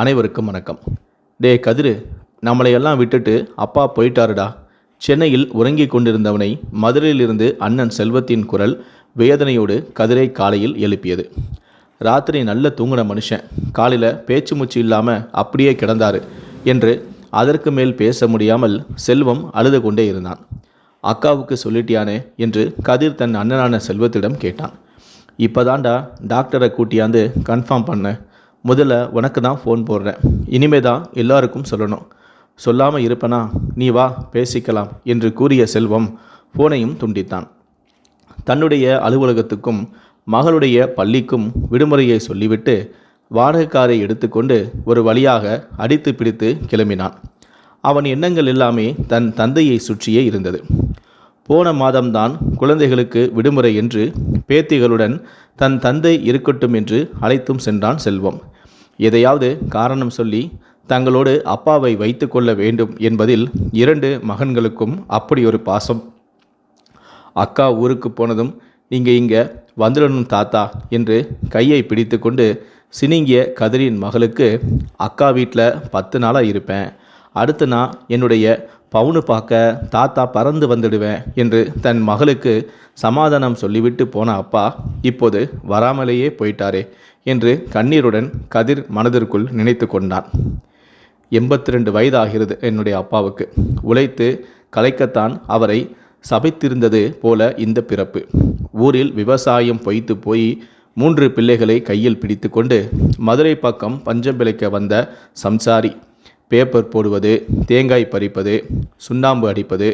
அனைவருக்கும் வணக்கம். டே கதிரு நம்மளையெல்லாம் விட்டுட்டு அப்பா போயிட்டாருடா. சென்னையில் உறங்கிக் கொண்டிருந்தவனை மதுரையிலிருந்து அண்ணன் செல்வத்தின் குரல் வேதனையோடு கதிரை காலையில் எழுப்பியது. ராத்திரி நல்ல தூங்கின மனுஷன். காலையில் பேச்சு மூச்சு இல்லாமல் அப்படியே கிடந்தாரு என்று அதற்கு மேல் பேச முடியாமல் செல்வம் அழுது கொண்டே இருந்தான். அக்காவுக்கு சொல்லிட்டியானே என்று கதிர் தன் அண்ணனான செல்வத்திடம் கேட்டான். இப்போதான்டா டாக்டரை கூட்டியாந்து கன்ஃபார்ம் பண்ணேன் முதல்ல உனக்கு தான் ஃபோன் போடுறேன். இனிமே தான் எல்லாருக்கும் சொல்லணும். சொல்லாமல் இருப்பனா நீ வா பேசிக்கலாம் என்று கூறிய செல்வம் ஃபோனையும் துண்டித்தான். தன்னுடைய அலுவலகத்துக்கும் மகளுடைய பள்ளிக்கும் விடுமுறையை சொல்லிவிட்டு வாடகைக்காரை எடுத்துக்கொண்டு ஒரு வழியாக அடித்து பிடித்து கிளம்பினான். அவன் எண்ணங்கள் எல்லாமே தன் தந்தையை சுற்றியே இருந்தது. போன மாதம்தான் குழந்தைகளுக்கு விடுமுறை என்று பேத்திகளுடன் தன் தந்தை இருக்கட்டும் என்று அழைத்தும் சென்றான் செல்வம். எதையாவது காரணம் சொல்லி தங்களோடு அப்பாவை வைத்து கொள்ள வேண்டும் என்பதில் இரண்டு மகன்களுக்கும் அப்படி ஒரு பாசம். அக்கா ஊருக்கு போனதும் நீங்கள் இங்கே வந்துடணும் தாத்தா என்று கையை பிடித்து கொண்டு சினிங்கிய கதிரின் மகளுக்கு அக்கா வீட்டில் பத்து நாளாக இருப்பேன். அடுத்து நான் என்னுடைய பவுனு பார்க்க தாத்தா பறந்து வந்துடுவேன் என்று தன் மகளுக்கு சமாதானம் சொல்லிவிட்டு போன அப்பா இப்போது வராமலேயே போயிட்டாரே. என்று கண்ணீருடன் கதிர் மனதிற்குள் நினைத்து கொண்டான். எண்பத்தி ரெண்டு வயதாகிறது என்னுடைய அப்பாவுக்கு. உழைத்து கலைக்கத்தான் அவரை சபைத்திருந்தது போல இந்த பிறப்பு. ஊரில் விவசாயம் பொய்த்து போய் மூன்று பிள்ளைகளை கையில் பிடித்துக்கொண்டு மதுரை பக்கம் பஞ்சம் பிழைக்க வந்த சம்சாரி பேப்பர் போடுவது தேங்காய் பறிப்பது சுண்ணாம்பு அடிப்பது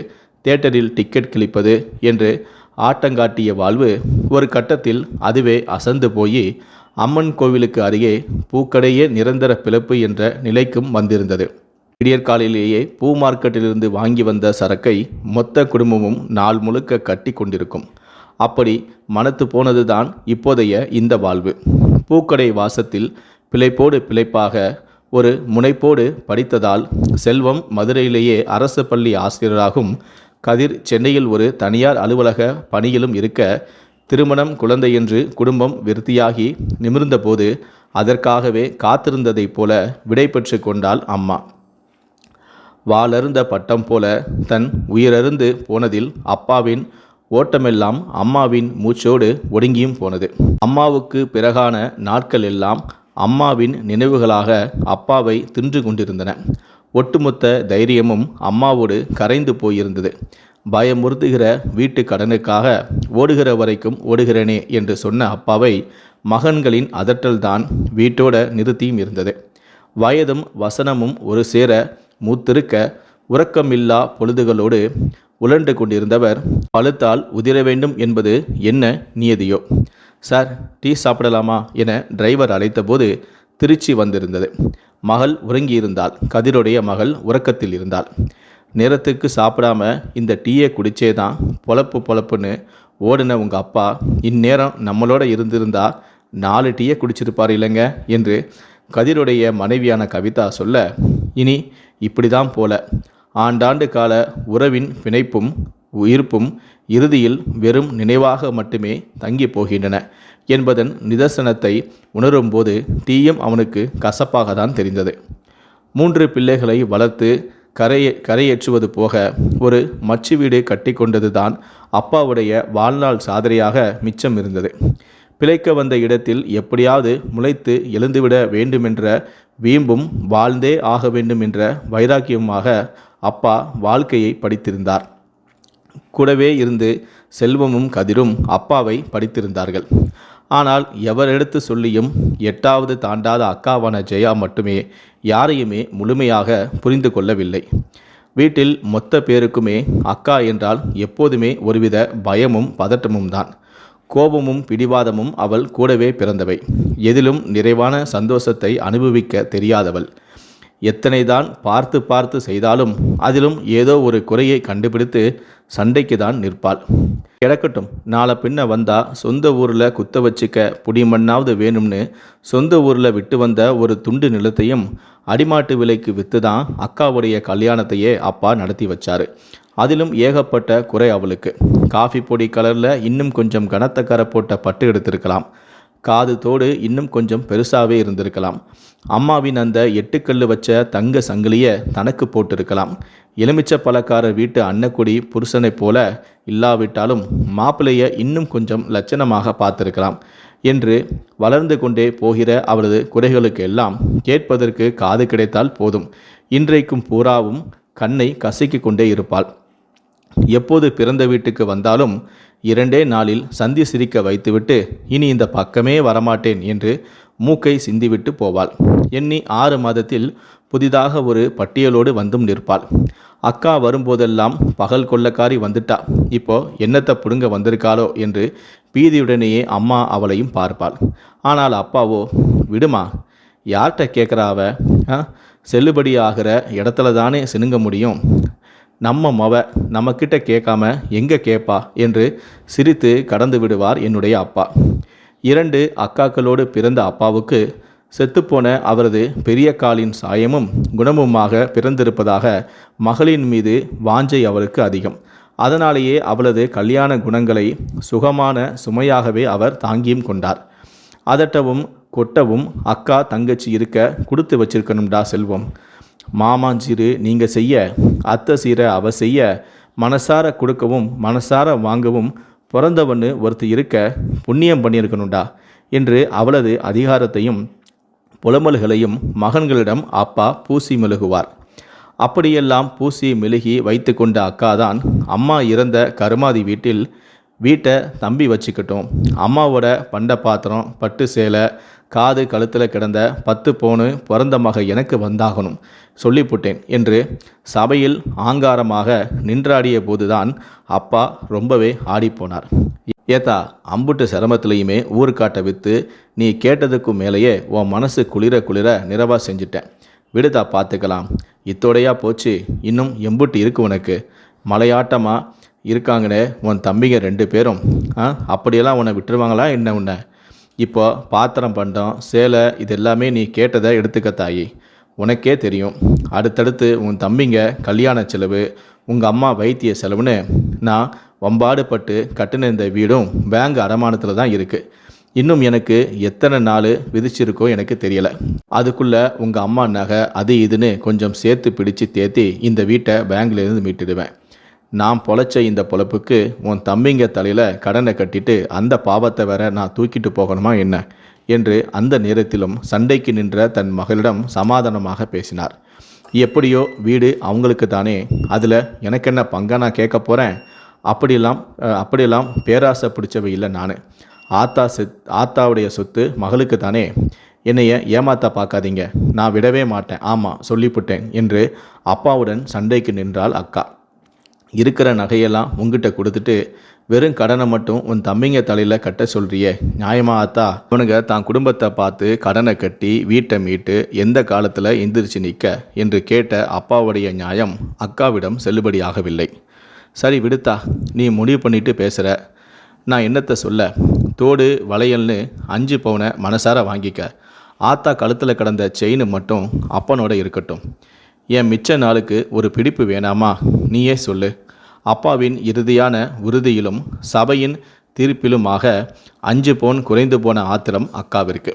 தேட்டரில் டிக்கெட் கிழிப்பது என்று ஆட்டங்காட்டிய வாழ்வு ஒரு கட்டத்தில் அதுவே அசந்து போய் அம்மன் கோவிலுக்கு அருகே பூக்கடையே நிரந்தர பிளப்பு என்ற நிலைக்கும் வந்திருந்தது. விடியற்காலையிலேயே பூ மார்க்கெட்டிலிருந்து வாங்கி வந்த சரக்கை மொத்த குடும்பமும் நாள் முழுக்க கட்டி கொண்டிருக்கும். அப்படி மனத்து போனதுதான் இப்போதைய இந்த வாழ்வு. பூக்கடை வாசத்தில் பிழைப்போடு பிழைப்பாக ஒரு முனைப்போடு படித்ததால் செல்வம் மதுரையிலேயே அரசு பள்ளி ஆசிரியராகும் கதிர் சென்னையில் ஒரு தனியார் அலுவலக பணியிலும் இருக்க திருமணம் குழந்தை என்று குடும்பம் விருத்தியாகி நிமிர்ந்தபோது அதற்காகவே காத்திருந்ததைப் போல விடை பெற்று கொண்டாள் அம்மா. வாளருந்த பட்டம் போல தன் உயிரருந்து போனதில் அப்பாவின் ஓட்டமெல்லாம் அம்மாவின் மூச்சோடு ஒடுங்கியும் போனது. அம்மாவுக்கு பிறகான நாட்கள் எல்லாம் அம்மாவின் நினைவுகளாக அப்பாவை தின்று கொண்டிருந்தன. ஒட்டுமொத்த தைரியமும் அம்மாவோடு கரைந்து போயிருந்தது. பயமுறுத்துகிற வீட்டு கடனுக்காக ஓடுகிற வரைக்கும் ஓடுகிறேனே என்று சொன்ன அப்பாவை மகன்களின் அதட்டல்தான் வீட்டோட நிறுத்தியும் இருந்தது. வயதும் வசனமும் ஒரு சேர மூத்திருக்க உறக்கமில்லா பொழுதுகளோடு உழண்டு கொண்டிருந்தவர் பழுத்தால் உதிர வேண்டும் என்பது என்ன நியதியோ? சார் டீ சாப்பிடலாமா? என டிரைவர் அழைத்தபோது திருச்சி வந்திருந்தது. மகள் உறங்கியிருந்தாள். கதிருடைய மகள் உறக்கத்தில் இருந்தாள். நேரத்துக்கு சாப்பிடாம இந்த டீயை குடிச்சே தான் பொழப்பு பொழப்புன்னு ஓடின உங்கள் அப்பா இந்நேரம் நம்மளோட இருந்திருந்தா நாலு டீயை குடிச்சிருப்பார் இல்லைங்க என்று கதிருடைய மனைவியான கவிதா சொல்ல இனி இப்படி தான் போல. ஆண்டாண்டு கால உறவின் பிணைப்பும் உயிர்ப்பும் இறுதியில் வெறும் நினைவாக மட்டுமே தங்கி போகின்றன என்பதன் நிதர்சனத்தை உணரும்போது டீயும் அவனுக்கு கசப்பாக தான் தெரிந்தது. மூன்று பிள்ளைகளை வளர்த்து கரையே கரையேற்றுவது போக ஒரு மச்சு வீடு கட்டி கொண்டது தான் அப்பாவுடைய வாழ்நாள் சாதனையாக மிச்சம் இருந்தது. பிழைக்க வந்த இடத்தில் எப்படியாவது முளைத்து எழுந்துவிட வேண்டுமென்ற வீம்பும் வாழ்ந்தே ஆக வேண்டும் என்ற வைராக்கியமாக அப்பா வாழ்க்கையை படித்திருந்தார். கூடவே இருந்து செல்வமும் கதிரும் அப்பாவை படித்திருந்தார்கள். ஆனால் எவரெடுத்து சொல்லியும் எட்டாவது தாண்டாத அக்காவான ஜெயா மட்டுமே யாரையுமே முழுமையாக புரிந்து கொள்ளவில்லை. வீட்டில் மொத்த பேருக்குமே அக்கா என்றால் எப்போதுமே ஒருவித பயமும் பதட்டமும் தான். கோபமும் பிடிவாதமும் அவள் கூடவே பிறந்தவை. எதிலும் நிறைவான சந்தோஷத்தை அனுபவிக்க தெரியாதவள். எத்தனைதான் பார்த்து பார்த்து செய்தாலும் அதிலும் ஏதோ ஒரு குறையை கண்டுபிடித்து சண்டைக்கு தான் நிற்பாள். கிடக்கட்டும் நாளை பின்ன வந்தா சொந்த ஊரில் குத்த வச்சுக்க புடிமண்ணாவது வேணும்னு சொந்த ஊரில் விட்டு வந்த ஒரு துண்டு நிலத்தையும் அடிமாட்டு விலைக்கு விற்று தான் அக்காவுடைய கல்யாணத்தையே அப்பா நடத்தி வச்சாரு. அதிலும் ஏகப்பட்ட குறை அவளுக்கு. காஃபி பொடி கலரில் இன்னும் கொஞ்சம் கனத்த கரை போட்ட பட்டு எடுத்திருக்கலாம். காது தோடு இன்னும் கொஞ்சம் பெருசாகவே இருந்திருக்கலாம். அம்மாவின் அந்த எட்டுக்கல்லு வச்ச தங்க சங்கிலியை தனக்கு போட்டிருக்கலாம். எலுமிச்சை பழக்காரர் வீட்டு அன்னக்குடி புருஷனைப் போல இல்லாவிட்டாலும் மாப்பிள்ளையை இன்னும் கொஞ்சம் லட்சணமாக பார்த்திருக்கலாம் என்று வளர்ந்து கொண்டே போகிற அவளது குறைகளுக்கு எல்லாம் கேட்பதற்கு காது கிடைத்தால் போதும். இன்றைக்கும் பூராவும் கண்ணை கசக்கிக் கொண்டே இருப்பாள். எப்போது பிறந்த வீட்டுக்கு வந்தாலும் இரண்டே நாளில் சந்தி சிரிக்க வைத்துவிட்டு இனி இந்த பக்கமே வரமாட்டேன் என்று மூக்கை சிந்திவிட்டு போவாள். எண்ணி ஆறு மாதத்தில் புதிதாக ஒரு பட்டியலோடு வந்தும் நிற்பாள். அக்கா வரும்போதெல்லாம் பகல் கொள்ளக்காரி வந்துட்டா. இப்போ என்னத்தை புடுங்க வந்திருக்காளோ என்று பீதியுடனேயே அம்மா அவளையும் பார்ப்பாள். ஆனால் அப்பாவோ விடுமா யார்கிட்ட கேட்குறாவ செல்லுபடியாகிற இடத்துல தானே சினுங்க முடியும். நம்ம மவ நம்மக்கிட்ட கேட்காம எங்கே கேட்பா என்று சிரித்து கடந்து விடுவார் என்னுடைய அப்பா. இரண்டு அக்காக்களோடு பிறந்த அப்பாவுக்கு செத்துப்போன அவரது பெரிய காலின் சாயமும் குணமுமாக பிறந்திருப்பதாக மகளின் மீது வாஞ்சை அவருக்கு அதிகம். அதனாலேயே அவளது கல்யாண குணங்களை சுகமான சுமையாகவே அவர் தாங்கியும் கொண்டார். அதட்டவும் கொட்டவும் அக்கா தங்கச்சி இருக்க கொடுத்து வச்சிருக்கணும்டா செல்வம். மாமாஞ்சிறு நீங்கள் செய்ய அத்தை சீரை அவ செய்ய மனசார கொடுக்கவும் மனசார வாங்கவும் பிறந்தவன்னு ஒருத்தர் இருக்க புண்ணியம் பண்ணியிருக்கணும்டா என்று அவளது அதிகாரத்தையும் புலமல்களையும் மகன்களிடம் அப்பா பூசி மெழுகுவார். அப்படியெல்லாம் பூசி மெழுகி வைத்து கொண்ட அக்காதான் அம்மா இறந்த கருமாதி வீட்டில் வீட்டை தம்பி வச்சுக்கிட்டோம். அம்மாவோட பண்ட பாத்திரம் பட்டு சேலை காது கழுத்தில் கிடந்த பத்து பவுனு பிறந்த மக எனக்கு வந்தாகணும். சொல்லிப்புட்டேன் என்று சபையில் ஆங்காரமாக நின்றாடிய போதுதான் அப்பா ரொம்பவே ஆடிப்போனார். ஏத்தா அம்புட்டு சிரமத்திலையுமே ஊருக்காட்ட விற்று நீ கேட்டதுக்கும் மேலேயே உன் மனசு குளிர குளிர நிறவா செஞ்சுட்டேன். விடுதா பார்த்துக்கலாம் இத்தோடையா போச்சு இன்னும் எம்புட்டு இருக்கு உனக்கு. மலையாட்டமாக இருக்காங்கன்னு உன் தம்பிங்க ரெண்டு பேரும். ஆ அப்படியெல்லாம் உன்னை விட்டுருவாங்களா என்ன உன்னை? இப்போ பாத்திரம் பண்டம் சேலை இது எல்லாமே நீ கேட்டதை எடுத்துக்க தாயி. உனக்கே தெரியும். அடுத்தடுத்து உன் தம்பிங்க கல்யாண செலவு உங்கள் அம்மா வைத்திய செலவுன்னு நான் வம்பாடுபட்டு கட்டின இந்த வீடும் பேங்க் அடமானத்தில் தான் இருக்குது இன்னும் எனக்கு எத்தனை நாள் விதிச்சிருக்கோ எனக்கு தெரியலை. அதுக்குள்ளே உங்கள் அம்மா நகை அது இதுன்னு கொஞ்சம் சேர்த்து பிடிச்சு தேத்தி இந்த வீட்டை பேங்க்லேருந்து மீட்டுடுவேன். நான் பொழைச்ச இந்த பொழப்புக்கு உன் தம்பிங்க தலையில் கடனை கட்டிட்டு அந்த பாவத்தை வேற நான் தூக்கிட்டு போகணுமா என்ன? என்று அந்த நேரத்திலும் சண்டைக்கு நின்ற தன் மகளிடம் சமாதானமாக பேசினார். எப்படியோ வீடு அவங்களுக்கு தானே. அதில் எனக்கு என்ன பங்கா நான் கேட்க போகிறேன் அப்படியெல்லாம் அப்படியெல்லாம் பேராசை பிடிச்சவ இல்லை நான். ஆத்தா செத் ஆத்தாவுடைய சொத்து மகளுக்கு தானே. என்னைய ஏமாத்த பார்க்காதீங்க. நான் விடவே மாட்டேன். ஆமாம் சொல்லிவிட்டேன் என்று அப்பாவுடன் சண்டைக்கு நின்றாள் அக்கா. இருக்கிற நகையெல்லாம் உங்ககிட்ட கொடுத்துட்டு வெறும் கடனை மட்டும் உன் தம்பிங்க தலையில் கட்ட சொல்றியே. நியாயமா ஆத்தா? அவனுங்க தான் குடும்பத்தை பார்த்து கடனை கட்டி வீட்டை மீட்டு எந்த காலத்தில் எந்திரிச்சு நிற்க என்று கேட்ட அப்பாவுடைய நியாயம் அக்காவிடம் செல்லுபடியாகவில்லை. சரி விடுத்தா நீ முடிவு பண்ணிட்டு பேசுகிற நான் என்னத்தை சொல்ல? தோடு வளையல்னு அஞ்சு பவுனை மனசார வாங்கிக்க. ஆத்தா கழுத்தில் கிடந்த செயின் மட்டும் அப்பனோட இருக்கட்டும். என் மிச்ச நாளுக்கு ஒரு பிடிப்பு வேணாமா? நீயே சொல்லு. அப்பாவின் இறுதியான உறுதியிலும் சபையின் தீர்ப்பிலுமாக அஞ்சு பவுன் குறைந்து போன ஆத்திரம் அக்காவிற்கு.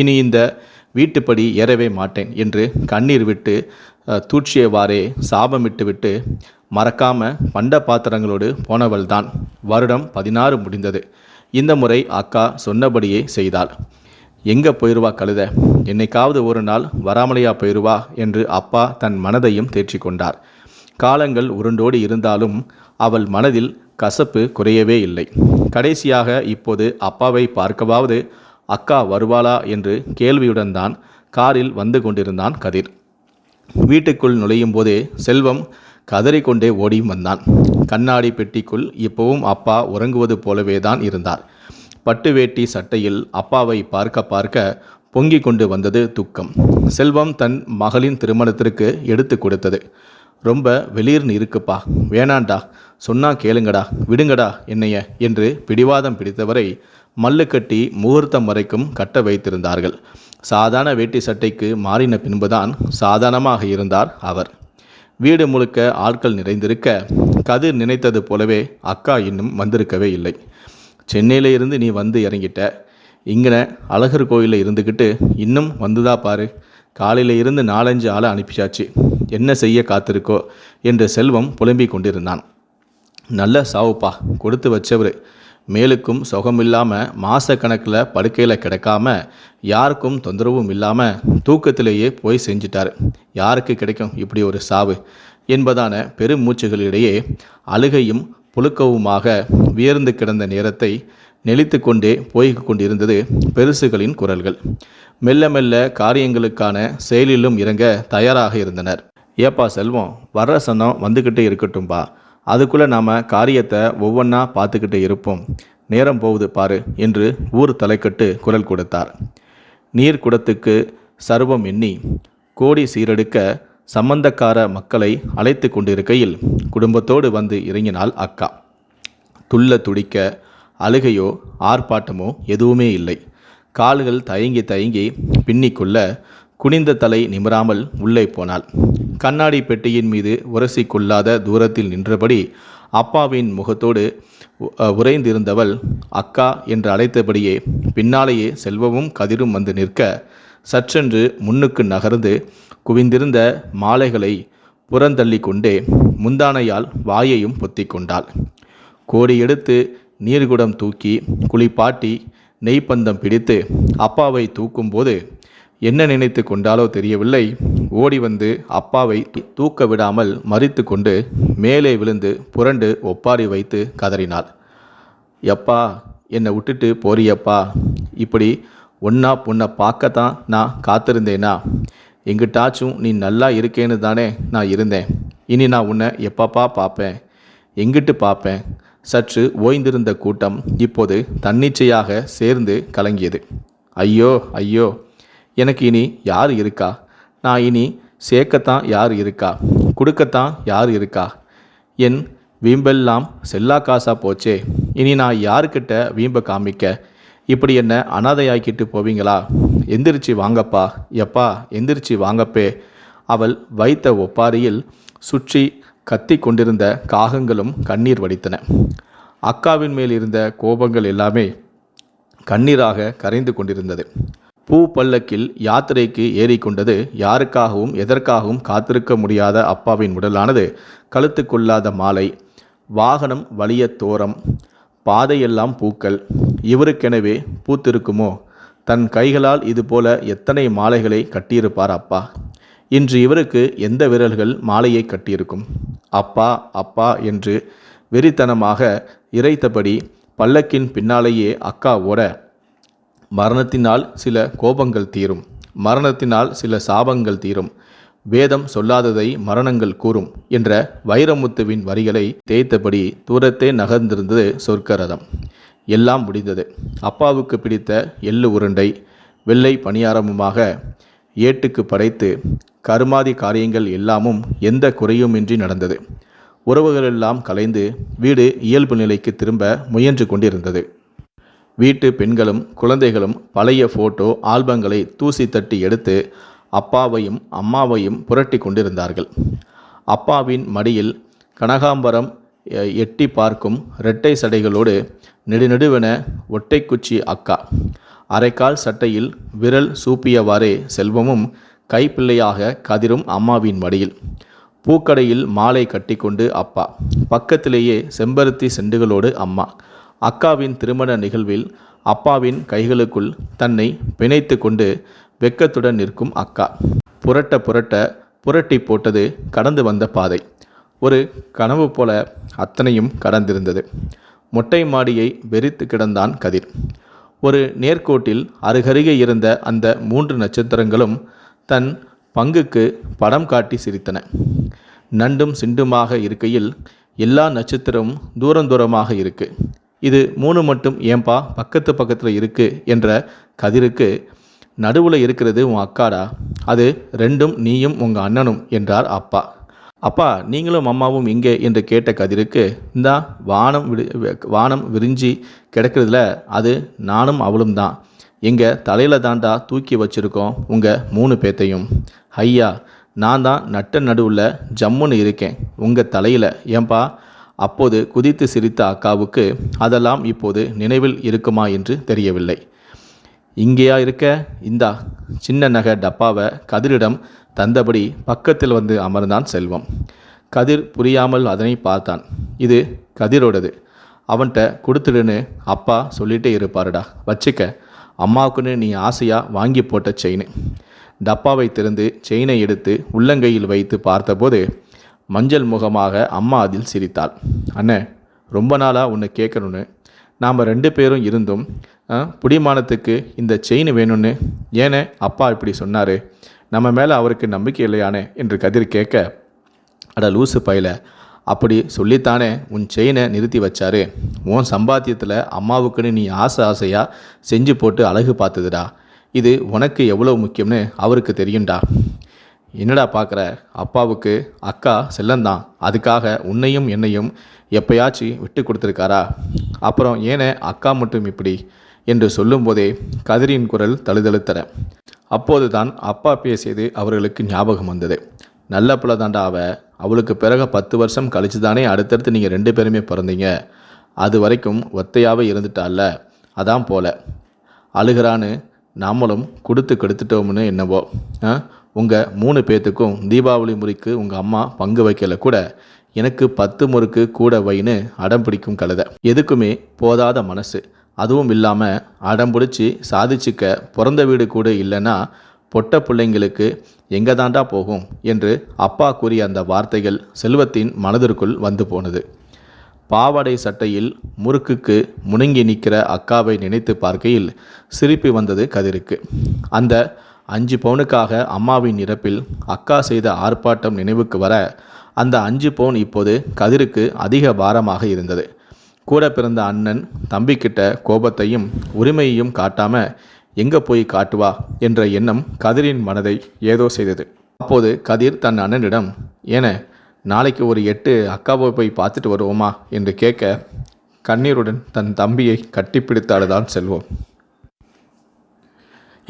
இனி இந்த வீட்டுப்படி ஏறவே மாட்டேன் என்று கண்ணீர் விட்டு தூற்றியவாறே சாபமிட்டு விட்டு மறக்காம பண்ட பாத்திரங்களோடு போனவள்தான். வருடம் பதினாறு முடிந்தது. இந்த முறை அக்கா சொன்னபடியே செய்தாள். எங்கே போயிடுவா கழுத? என்னைக்காவது ஒரு நாள் வராமலையா போயிடுவா என்று அப்பா தன் மனதையும் தேற்றி கொண்டார். காலங்கள் உருண்டோடி இருந்தாலும் அவள் மனதில் கசப்பு குறையவே இல்லை. கடைசியாக இப்போது அப்பாவை பார்க்கவாவது அக்கா வருவாளா என்று கேள்வியுடன் தான் காரில் வந்து கொண்டிருந்தான் கதிர். வீட்டுக்குள் நுழையும் போதே செல்வம் கதறிக்கொண்டே ஓடியும் வந்தான். கண்ணாடி பெட்டிக்குள் இப்போவும் அப்பா உறங்குவது போலவே தான் இருந்தார். பட்டு வேட்டி சட்டையில் அப்பாவை பார்க்க பார்க்க பொங்கிக் கொண்டு வந்தது துக்கம். செல்வம் தன் மகளின் திருமணத்திற்கு எடுத்து கொடுத்தது. ரொம்ப வெளிர்னு இருக்குப்பா வேணாண்டா. சொன்னா கேளுங்கடா. விடுங்கடா என்னைய என்று பிடிவாதம் பிடித்தவரை மல்லு கட்டி முகூர்த்தம் வரைக்கும் கட்ட வைத்திருந்தார்கள். சாதாரண வேட்டி சட்டைக்கு மாறின பின்புதான் சாதாரணமாக இருந்தார் அவர். வீடு முழுக்க ஆட்கள் நிறைந்திருக்க கதிர் நினைத்தது போலவே அக்கா இன்னும் வந்திருக்கவே இல்லை. சென்னையில் இருந்து நீ வந்து இறங்கிட்ட. இங்கே அழகர் கோயிலில் இருந்துக்கிட்டு இன்னும் வந்துதா பாரு. காலையில் இருந்து நாலஞ்சு ஆளை அனுப்பிச்சாச்சு. என்ன செய்ய காத்திருக்கோ என்று செல்வம் புலம்பிக் கொண்டிருந்தான். நல்ல சாவுப்பா கொடுத்து வச்சவர். மேலுக்கும் சுகமில்லாமல் மாதக்கணக்கில் படுக்கையில் கிடக்காம யாருக்கும் தொந்தரவும் இல்லாமல் தூக்கத்திலேயே போய் செஞ்சிட்டார். யாருக்கு கிடைக்கும் இப்படி ஒரு சாவு? என்பதான பெருமூச்சுகளிடையே அழுகையும் புழுக்கவுமாக வியர்ந்து கிடந்த நேரத்தை நெளித்து கொண்டே போய்க் கொண்டிருந்தது பெருசுகளின் குரல்கள். மெல்ல மெல்ல காரியங்களுக்கான செயலிலும் இறங்க தயாராக இருந்தனர். ஏப்பா செல்வம் வர்ற சனம் வந்துக்கிட்டே இருக்கட்டும்பா அதுக்குள்ளே நாம் காரியத்தை ஒவ்வொன்றா பார்த்துக்கிட்டு இருப்போம். நேரம் போகுது பாரு என்று ஊர் தலைக்கட்டு குரல் கொடுத்தார். நீர் குடத்துக்கு சர்வம் எண்ணி கோடி சீரெடுக்க சம்பந்தக்கார மக்களை அழைத்து கொண்டிருக்கையில் குடும்பத்தோடு வந்து இறங்கினாள் அக்கா. துள்ள துடிக்க அழுகையோ ஆர்ப்பாட்டமோ எதுவுமே இல்லை. கால்கள் தயங்கி தயங்கி பின்னிக்கொள்ள குனிந்த தலை நிமிராமல் உள்ளே போனாள். கண்ணாடி பெட்டியின் மீது உரசி கொள்ளாத தூரத்தில் நின்றபடி அப்பாவின் முகத்தோடு உறைந்திருந்தவள் அக்கா என்று அழைத்தபடியே பின்னாலேயே செல்வமும் கதிரும் வந்து நிற்க சற்றென்று முன்னுக்கு நகர்ந்து குவிந்திருந்த மாலைகளை புறந்தள்ளி கொண்டே முந்தானையால் வாயையும் பொத்தி கொண்டாள் கோடி எடுத்து நீர்குடம் தூக்கி குளிப்பாட்டி நெய்ப்பந்தம் பிடித்து அப்பாவை தூக்கும்போது என்ன நினைத்து கொண்டாலோ தெரியவில்லை. ஓடி வந்து அப்பாவை தூக்க விடாமல் மறித்து கொண்டு மேலே விழுந்து புரண்டு ஒப்பாரி வைத்து கதறினாள். எப்பா என்னை விட்டுட்டு போறியப்பா. இப்படி ஒன்னா பொண்ணை பார்க்கத்தான் நான் காத்திருந்தேனா? எங்கிட்டாச்சும் நீ நல்லா இருக்கேன்னு தானே நான் இருந்தேன். இனி நான் உன்னை எப்பப்பா பார்ப்பேன்? எங்கிட்டு பார்ப்பேன்? சற்று ஓய்ந்திருந்த கூட்டம் இப்போது தன்னிச்சையாக சேர்ந்து கலங்கியது. ஐயோ ஐயோ எனக்கு இனி யார் இருக்கா? நான் இனி சேர்க்கத்தான் யார் இருக்கா? கொடுக்கத்தான் யார் இருக்கா? என் வீம்பெல்லாம் செல்லா காசா போச்சே. இனி நான் யாருக்கிட்ட வீம்பை காமிக்க? இப்படி என்ன அனாதையாக்கிட்டு போவீங்களா? எந்திரிச்சு வாங்கப்பா எப்பா எந்திரிச்சு வாங்கப்பே. அவள் வைத்த ஒப்பாரியில் சுற்றி கத்தி கொண்டிருந்த காகங்களும் கண்ணீர் வடித்தன. அக்காவின் மேல் இருந்த கோபங்கள் எல்லாமே கண்ணீராக கரைந்து கொண்டிருந்தது. பூ பல்லக்கில் யாத்திரைக்கு ஏறிக்கொண்டது யாருக்காகவும் எதற்காகவும் காத்திருக்க முடியாத அப்பாவின் உடலானது கழுத்து கொள்ளாத மாலை வாகனம் வலிய தோரம் பாதையெல்லாம் பூக்கள் இவருக்கெனவே பூத்திருக்குமோ? தன் கைகளால் இதுபோல எத்தனை மாலைகளை கட்டியிருப்பார் அப்பா? இன்று இவருக்கு எந்த விரல்கள் மாலையை கட்டியிருக்கும்? அப்பா அப்பா என்று வெறித்தனமாக இறைத்தபடி பல்லக்கின் பின்னாலேயே அக்கா ஓட மரணத்தினால் சில கோபங்கள் தீரும். மரணத்தினால் சில சாபங்கள் தீரும். வேதம் சொல்லாததை மரணங்கள் கூறும் என்ற வைரமுத்துவின் வரிகளை தேய்த்தபடி தூரத்தே நகர்ந்திருந்தது சொர்க்கரதம். எல்லாம் முடிந்தது. அப்பாவுக்கு பிடித்த எள்ளு உருண்டை வெள்ளை பணியாரமுமாக ஏட்டுக்கு படைத்து கருமாதி காரியங்கள் எல்லாமும் எந்த குறையுமின்றி நடந்தது. உறவுகளெல்லாம் கலைந்து வீடு இயல்பு நிலைக்கு திரும்ப முயன்று கொண்டிருந்தது. வீட்டு பெண்களும் குழந்தைகளும் பழைய ஃபோட்டோ ஆல்பங்களை தூசி தட்டி எடுத்து அப்பாவையும் அம்மாவையும் புரட்டி கொண்டிருந்தார்கள். அப்பாவின் மடியில் கனகாம்பரம் எட்டி பார்க்கும் இரட்டை சடைகளோடு நெடுநெடுவென ஒட்டைக்குச்சி அக்கா. அரைக்கால் சட்டையில் விரல் சூப்பியவாறே செல்வமும் கைப்பிள்ளையாக கதிரும் அம்மாவின் மடியில். பூக்கடையில் மாலை கட்டிக்கொண்டு அப்பா. பக்கத்திலேயே செம்பருத்தி செண்டுகளோடு அம்மா. அக்காவின் திருமண நிகழ்வில் அப்பாவின் கைகளுக்குள் தன்னை பிணைத்து கொண்டு வெக்கத்துடன் நிற்கும் அக்கா. புரட்ட புரட்ட புரட்டி போட்டது கடந்து வந்த பாதை. ஒரு கனவு போல அத்தனையும் கடந்திருந்தது. மொட்டை மாடியை வெறித்து கிடந்தான் கதிர். ஒரு நேர்கோட்டில் அருகருகே இருந்த அந்த மூன்று நட்சத்திரங்களும் தன் பங்குக்கு படம் காட்டி சிரித்தன. நண்டும் சிண்டுமாக இருக்கையில் எல்லா நட்சத்திரமும் தூரம் தூரமாக இருக்கு. இது மூணு மட்டும் ஏன்பா பக்கத்து பக்கத்தில் இருக்கு என்ற கதிருக்கு நடுவில் இருக்கிறது உன் அக்காடா. அது ரெண்டும் நீயும் உங்கள் அண்ணனும் என்றார் அப்பா. அப்பா நீங்களும் அம்மாவும் இங்கே என்று கேட்ட கதிருக்கு இந்தா வானம் விடு வானம் விரிஞ்சி கிடக்கிறதுல அது நானும் அவளும் தான். எங்கள் தலையில் தாண்டா தூக்கி வச்சுருக்கோம் உங்கள் மூணு பேத்தையும். ஐயா நான் தான் நட்ட நடுவில் ஜம்முன்னு இருக்கேன் உங்கள் தலையில். ஏன்பா அப்போது குதித்து சிரித்த அக்காவுக்கு அதெல்லாம் இப்போது நினைவில் இருக்குமா என்று தெரியவில்லை. இங்கேயா இருக்க? இந்தா. சின்ன நகை டப்பாவை கதிரிடம் தந்தபடி பக்கத்தில் வந்து அமர்ந்தான் செல்வம். கதிர் புரியாமல் அதனை பார்த்தான். இது கதிரோடது. அவன்கிட்ட கொடுத்துடுன்னு அப்பா சொல்லிட்டே இருப்பாருடா. வச்சுக்க அம்மாவுக்குன்னு நீ ஆசையாக வாங்கி போட்ட செயின். டப்பாவை திறந்து செயினை எடுத்து உள்ளங்கையில் வைத்து பார்த்தபோது மஞ்சள் முகமாக அம்மா அதில் சிரித்தாள். அண்ணே ரொம்ப நாளாக உன்னை கேட்கணுன்னு நாம் ரெண்டு பேரும் இருந்தும் பிடிமானத்துக்கு இந்த செயின் வேணும்னு. ஏனே அப்பா இப்படி சொன்னார். நம்ம மேலே அவருக்கு நம்பிக்கை இல்லையானே என்று கதிர் கேட்க அட லூசு பையில அப்படி சொல்லித்தானே உன் செயினை நிறுத்தி வச்சாரு. உன் சம்பாத்தியத்தில் அம்மாவுக்குன்னு நீ ஆசை ஆசையாக செஞ்சு போட்டு அழகு பார்த்துதுடா. இது உனக்கு எவ்வளோ முக்கியம்னு அவருக்கு தெரியும்டா. என்னடா பார்க்குற அப்பாவுக்கு அக்கா செல்லந்தான் அதுக்காக உன்னையும் என்னையும் எப்பயாச்சும் விட்டு கொடுத்துருக்காரா? அப்புறம் ஏனே அக்கா மட்டும் இப்படி? என்று சொல்லும்போதே கதிரின் குரல் தழுதழுத்தன. அப்போது தான் அப்பா பேசியது அவர்களுக்கு ஞாபகம் வந்தது. நல்ல பிள்ளை தாண்டா அவ. அவளுக்கு பிறகு பத்து வருஷம் கழிச்சு தானே அடுத்தடுத்து நீங்கள் ரெண்டு பேருமே பிறந்தீங்க. அது வரைக்கும் ஒத்தையாகவே இருந்துட்டால. அதான் போல. அழுகிறான்னு நாமளும் கொடுத்து கெடுத்துட்டோம்னு என்னவோ. உங்கள் மூணு பேர்த்துக்கும் தீபாவளி முறைக்கு உங்கள் அம்மா பங்கு வைக்கல கூட. எனக்கு பத்து முறுக்கு கூட வைன்னு அடம் பிடிக்கும் கழுதை. எதுக்குமே போதாத மனசு. அதுவும் இல்லாமல் அடம் பிடிச்சி சாதிச்சுக்க பிறந்த வீடு கூட இல்லைன்னா பொட்ட பிள்ளைங்களுக்கு எங்கே தாண்டா போகும் என்று அப்பா கூறிய அந்த வார்த்தைகள் செல்வத்தின் மனதிற்குள் வந்து போனது. பாவாடை சட்டையில் முறுக்குக்கு முணங்கி நிற்கிற அக்காவை நினைத்து பார்க்கையில் சிரிப்பு வந்தது கதிருக்கு. அந்த அஞ்சு பவுனுக்காக அம்மாவின் இறப்பில் அக்கா செய்த ஆர்ப்பாட்டம் நினைவுக்கு வர அந்த அஞ்சு பவுன் இப்போது கதிருக்கு அதிக பாரமாக இருந்தது. கூட பிறந்த அண்ணன் தம்பிக்கிட்ட கோபத்தையும் உரிமையையும் காட்டாம எங்கே போய் காட்டுவா? என்ற எண்ணம் கதிரின் மனதை ஏதோ செய்தது. அப்போது கதிர் தன் அண்ணனிடம் ஏன நாளைக்கு ஒரு எட்டு அக்காவை போய் பார்த்துட்டு வருவோமா? என்று கேட்க கண்ணீருடன் தன் தம்பியை கட்டிப்பிடித்து அழுதான் செல்வோம்.